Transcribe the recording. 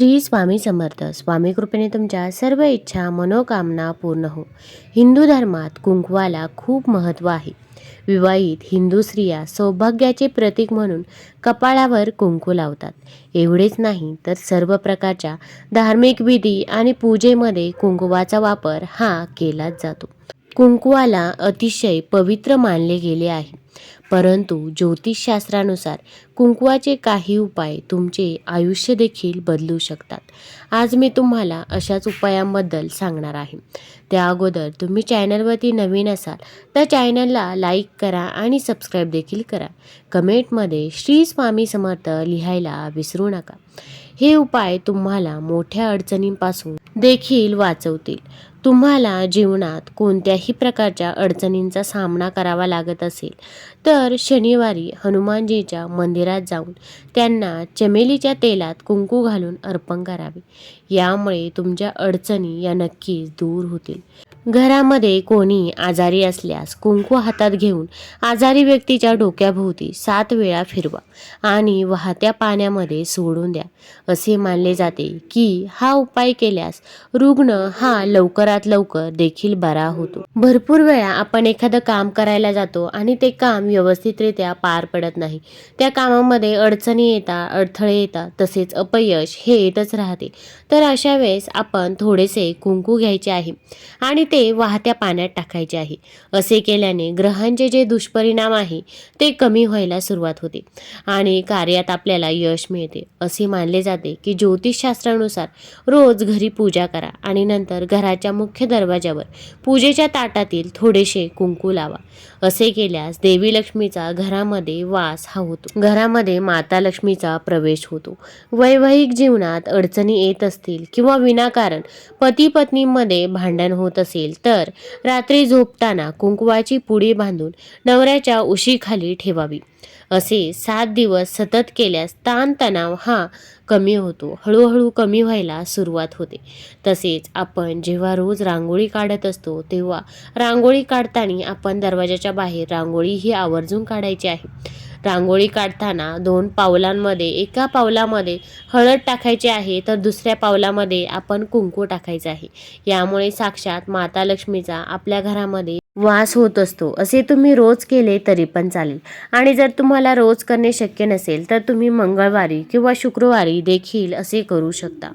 श्री स्वामी समर्थ. स्वामी कृपेने तुमच्या सर्व इच्छा मनोकामना पूर्ण हो. हिंदू धर्मात कुंकवाला खूप महत्त्व आहे. विवाहित हिंदू स्त्रिया सौभाग्याचे प्रतीक म्हणून कपाळावर कुंकू लावतात. एवढेच नाही तर सर्व प्रकारच्या धार्मिक विधी आणि पूजेमध्ये कुंकुवाचा वापर हा केलाच जातो. कुंकुवाला अतिशय पवित्र मानले गेले आहे. परंतु ज्योतिषशास्त्रानुसार कुंकवाचे काही उपाय तुमचे आयुष्य देखील बदलू शकतात. आज मी तुम्हाला अशाच उपायांबद्दल सांगणार आहे. त्या अगोदर तुम्ही चॅनलवरती नवीन असाल तर चॅनलला लाईक करा आणि सबस्क्राईब देखील करा. कमेंटमध्ये श्री स्वामी समर्थ लिहायला विसरू नका. हे उपाय तुम्हाला मोठ्या अडचणींपासून देखील वाचवतील. तुम्हाला जीवनात कोणत्याही प्रकारच्या अडचणींचा सामना करावा लागत असेल तर शनिवारी हनुमानजीच्या मंदिरात जाऊन त्यांना चमेलीच्या तेलात कुंकू घालून अर्पण करावे. यामुळे तुमच्या अडचणी या नक्कीच दूर होतील. घरामध्ये कोणी आजारी असल्यास कुंकू हातात घेऊन आजारी व्यक्तीच्या डोक्याभोवती सात वेळा फिरवा आणि वाहत्या पाण्यामध्ये सोडून द्या. असे मानले जाते की हा उपाय केल्यास रुग्ण हा लवकर लवकरात लवकर देखील बरा होतो. भरपूर वेळा आपण एखादं काम करायला जातो आणि ते काम व्यवस्थितरित्या पार पडत नाही. त्या कामामध्ये अडचणी येतात अडथळे येतात तसेच अपयश हे येतच राहते. तर अशा वेळेस आपण थोडेसे कुंकू घ्यायचे आहे आणि ते वाहत्या पाण्यात टाकायचे आहे. असे केल्याने ग्रहांचे जे दुष्परिणाम आहे ते कमी व्हायला सुरुवात होते आणि कार्यात आपल्याला यश मिळते. असे मानले जाते की ज्योतिषशास्त्रानुसार रोज घरी पूजा करा आणि नंतर घराच्या मुख्य दरवाजावर पूजेच्या ताटातील थोडेसे कुंकू लावा. असे केल्यास देवी लक्ष्मीचा घरामध्ये वास हा होतो. घरामध्ये माता लक्ष्मीचा प्रवेश होतो. वैवाहिक जीवनात अडचणी येत असतील किंवा विनाकारण पती पत्नीमध्ये भांडण होत असेल तर रात्री झोपताना कुंकवाची पुडी बांधून नवऱ्याच्या उशीखाली ठेवावी. असे सात दिवस सतत केल्यास ताणतणाव हा कमी होतो हळूहळू कमी व्हायला सुरुवात होते. तसेच आपण जेव्हा रोज रांगोळी काढत असतो तेव्हा रांगोळी काढताना आपण दरवाजाच्या बाहेर रांगोळी ही आवर्जून काढायची आहे. रांगोळी काढताना दोन पावलांमध्ये एका पावलामध्ये हळद टाकायची आहे तर दुसऱ्या पावलामध्ये आपण कुंकू टाकायचं आहे. यामुळे साक्षात माता लक्ष्मीचा आपल्या घरामध्ये वास होत असतो. असे तुम्ही रोज केले तरी पण चालेल. आणि जर तुम्हाला रोज करणे शक्य नसेल तर तुम्ही मंगळवारी किंवा शुक्रवारी देखील असे करू शकता.